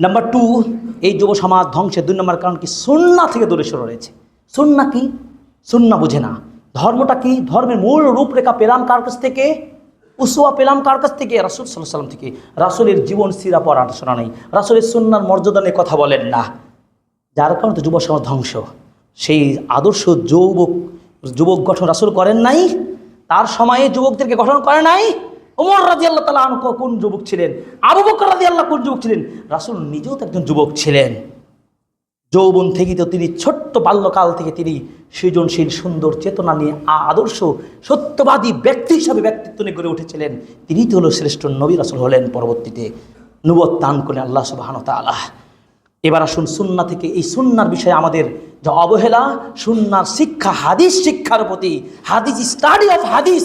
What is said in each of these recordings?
Number two এই যুব সমাজ ধ্বংসের দুই নম্বর কারণ কি? সুন্না থেকে দূরে সরে রয়েছে। সুন্না কি? সুন্না বুঝে না। ধর্মটা কি? ধর্মের মূল রূপরেখা পেলাম কার কাছ থেকে? উসুয়া পেলাম কার কাছ থেকে? রাসুল সাল্লাহ সাল্লাম থেকে। রাসুলের জীবন সিরা পড়ার শোনা নেই। রাসুলের সুন্নার মর্যাদা নিয়ে কথা বলেন না। যার কারণে যুব সমাজ ধ্বংস। সেই আদর্শ যুবক যুবক গঠন রাসুল করেন নাই। তার সময়ে যুবকদেরকে গঠন করে নাই। ওমর রাজি আল্লাহ তালা আনকো কোন যুবক ছিলেন? আবু বকর রাজি আল্লাহ কোন যুবক ছিলেন? রাসুল নিজেও তো একজন যুবক ছিলেন। যৌবন থেকে তো তিনি ছোট্ট বাল্যকাল থেকে তিনি সৃজনশীল, সুন্দর চেতনা নিয়ে আদর্শ, সত্যবাদী ব্যক্তি হিসাবে ব্যক্তিত্ব নিয়ে গড়ে উঠেছিলেন। তিনি তো হলো শ্রেষ্ঠ নবী রাসুল হলেন পরবর্তীতে। নুবত দান করলেন আল্লাহ সুবাহান তালাহ এবার আসুন সুন্না থেকে, এই সুন্নার বিষয়ে আমাদের যে অবহেলা, সুন্নার শিক্ষা, হাদিস শিক্ষার প্রতি, হাদিস স্টাডি অফ হাদিস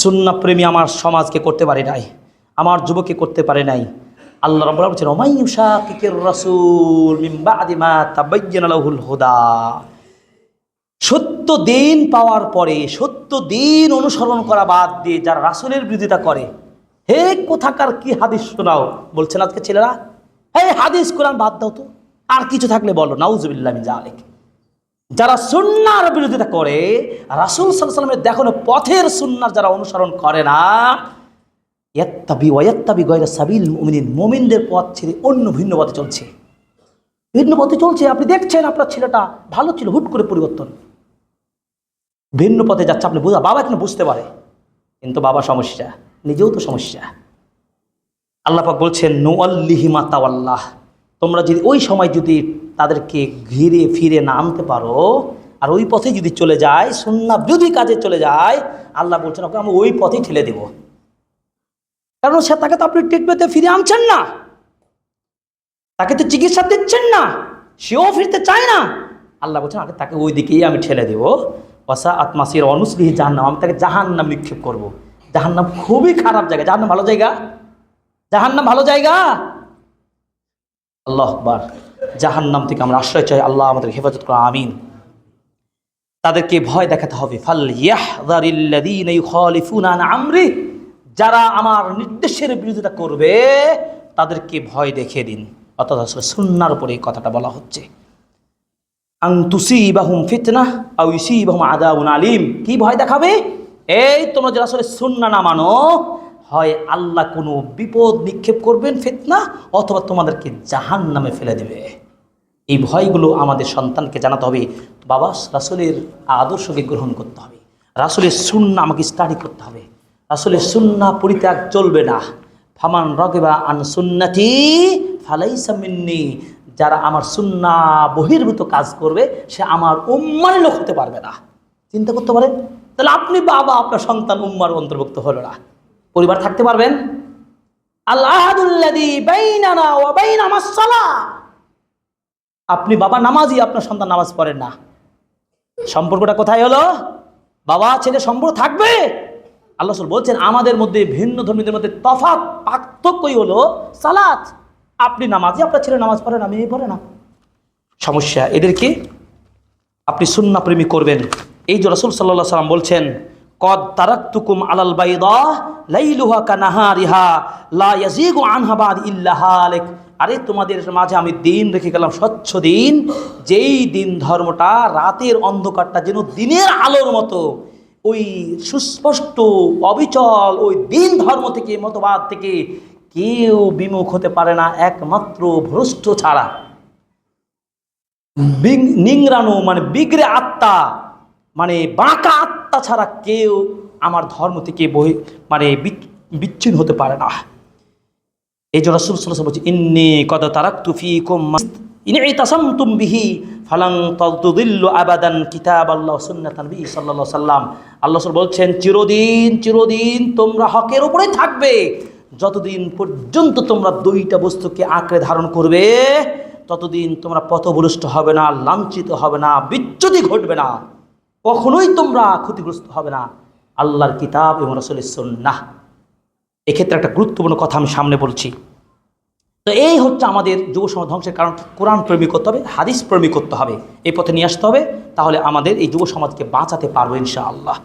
সুন্না প্রেমী আমার সমাজকে করতে পারে নাই, আমার যুবককে করতে পারে নাই। আল্লাহ রাব্বুল বলছেন ওমাইয়ুশা কিকের রাসূল মিন বাদি মা তাবায়্যানা লাহুল হুদা। সত্য দিন পাওয়ার পরে, সত্য দিন অনুসরণ করা বাদ দিয়ে যারা রাসূলের বিরোধিতা করে, হে কোথাকার কি হাদিস শোনাও? বলছেন আজকে ছেলেরা, হে হাদিস কোরআন বাদ দাও তো, আর কিছু থাকলে বলো, নাউজুবিল্লাহ জালিক যারা সুন্নার বিরোধিতা করে, রাসুল সাল্লামের দেখানো পথের সুন্নার যারা অনুসরণ করে না, ইয়াত্তাবি ওয়াত্তাবি গয়রা সাবিল মুমিনিন, মুমিনদের পথ ছেড়ে অন্য ভিন্ন পথে চলছে। ভিন্ন পথে চলছে, আপনি দেখছেন আপনার ছেলেটা ভালো ছিল, হুট করে পরিবর্তন। ভিন্ন পথে যাচ্ছে, আপনি বুঝা, বাবা কিন্তু বুঝতে পারে। কিন্তু বাবা সমস্যা, নিজেও তো সমস্যা। আল্লাহ পাক বলছেন নোয়াল্লিহিমা তাওয়াল্লাহ। তোমরা যদি ওই সময় যদি তাদেরকে ঘিরে ফিরে না আনতে পারো। আর ওই পথে যদি চলে যায় সুন্না বিরোধী কাজে চলে যায়, আল্লাহ বলছেন, ওকে আমি ওই পথেই ঠেলে দেব। কারণ সে তাকে তো আপনি ট্রিটমেন্টে ফিরে আনছেন না। তাকে তো চিকিৎসা দিচ্ছেন না। সেও ফিরতে চায় না। আল্লাহ বলছেন, আগে তাকে ওই দিকেই আমি ঠেলে দেব। অসা আত্মাসির অনুসলিহি জাহান্নাম, আমি তাকে জাহান্নাম নিক্ষেপ করব। জাহান্নাম খুবই খারাপ জায়গা। জাহান্নাম ভালো জায়গা? জাহান্নাম ভালো জায়গা? আল্লাহ আকবার। জাহান্নাম থেকে আমরা আশ্রয় চাই, আল্লাহ আমাদের হেফাজত করা আমিন। তাদেরকে ভয় দেখাতে হবে। ফাল আমরি। যারা আমার নির্দেশের বিরোধিতা করবে, তাদেরকে ভয় দেখিয়ে দিন। অর্থাৎ আসলে সুন্নার উপরে এই কথাটা বলা হচ্ছে। আং তুসিবাহুম ফিতনা আও ইউসিবাহুম আযাবুন আলিম। কি ভয় দেখাবে? এই তোমরা যারা আসলে সুন্না না মানো হয় আল্লাহ কোনো বিপদ নিক্ষেপ করবেন ফিতনা, অথবা তোমাদেরকে জাহান নামে ফেলে দেবে। এই ভয়গুলো আমাদের সন্তানকে জানাতে হবে। বাবা, রাসুলের আদর্শকে গ্রহণ করতে হবে। রাসুলের সুন্না আমাকে স্টাডি করতে হবে। রাসুলের সুন্না পরিত্যাগ চলবে না। ফামান রগেবা আন সুন্নাতি ফালাইসা মিন্নি, যারা আমার সুন্না বহির্ভূত কাজ করবে, সে আমার উম্মানের লোক হতে পারবে না। চিন্তা করতে পারেন? তাহলে আপনি বাবা, আপনার সন্তান উম্মার অন্তর্ভুক্ত হলো না। পরিবার থাকতে পারবেন? আপনি বাবা নামাজি আপনার সন্তান নামাজ পড়েন না। সম্পর্কটা কোথায় হলো? বাবা, ছেলে, সম্পর্ক থাকবে? আল্লাহ বলছেন, আমাদের মধ্যে ভিন্ন ধর্মীদের মধ্যে তফাৎ, পার্থক্যই হলো সালাত। আপনি নামাজি আপনার ছেলে নামাজ পড়েন আমি পড়ে না। সমস্যা এদেরকে আপনি সুন্না প্রেমী করবেন। এই যে রসুল সাল্লাহ সাল্লাম বলছেন কদ তারাক্তুকুম আলাল বাইদা লাইলুহা কানাহারিহা, লা ইয়াজিগু আনহা বাদ ইল্লা হালিক। আরে তোমাদের মাঝে আমি দিন রেখে গেলাম, স্বচ্ছ দিন। যেই দিন ধর্মটা রাতের অন্ধকারটা যেন দিনের আলোর মতো, ওই সুস্পষ্ট, অবিচল ওই দিন ধর্ম থেকে, মতবাদ থেকে কেউ বিমুখ হতে পারে না, একমাত্র ভ্রষ্ট ছাড়া। নিংড়ানো মানে বিগড়ে আত্মা মানে বাঁকা আত্মা ছাড়া কেউ আমার ধর্ম থেকে বহি মানে বিচ- বিচ্ছিন্ন হতে পারে না। এই জন্য রসুল ওয়াসাল্লাম বলছে, ইন্নি কদ তারাকতু ফীকুম ইন ইতাসামতুম বিহি ফালান তাদুদিল্লু আবাদান কিতাবাল্লাহ সুন্নাতান নবী সাল্লাল্লাহু আলাইহি সাল্লাম আল্লাহ রাসূল বলছেন, চিরদিন চিরদিন তোমরা হকের উপরেই থাকবে। যতদিন পর্যন্ত তোমরা দুইটা বস্তুকে আঁকড়ে ধারণ করবে, ততদিন তোমরা পথভ্রষ্ট হবে না, লাঞ্ছিত হবে না, বিচ্যুতি ঘটবে না। কখনোই তোমরা ক্ষতিগ্রস্ত হবে না। আল্লাহর কিতাব এবং রসুলের সন্ন্যাহ এক্ষেত্রে একটা গুরুত্বপূর্ণ কথা আমি সামনে বলছি। তো এই হচ্ছে আমাদের যুব সমাজ ধ্বংসের কারণ। কোরআন প্রেমী করতে হবে, হাদিস প্রেমী করতে হবে। এই পথে নিয়ে আসতে হবে, তাহলে আমাদের এই যুব সমাজকে বাঁচাতে পারব ইনশাআল্লাহ।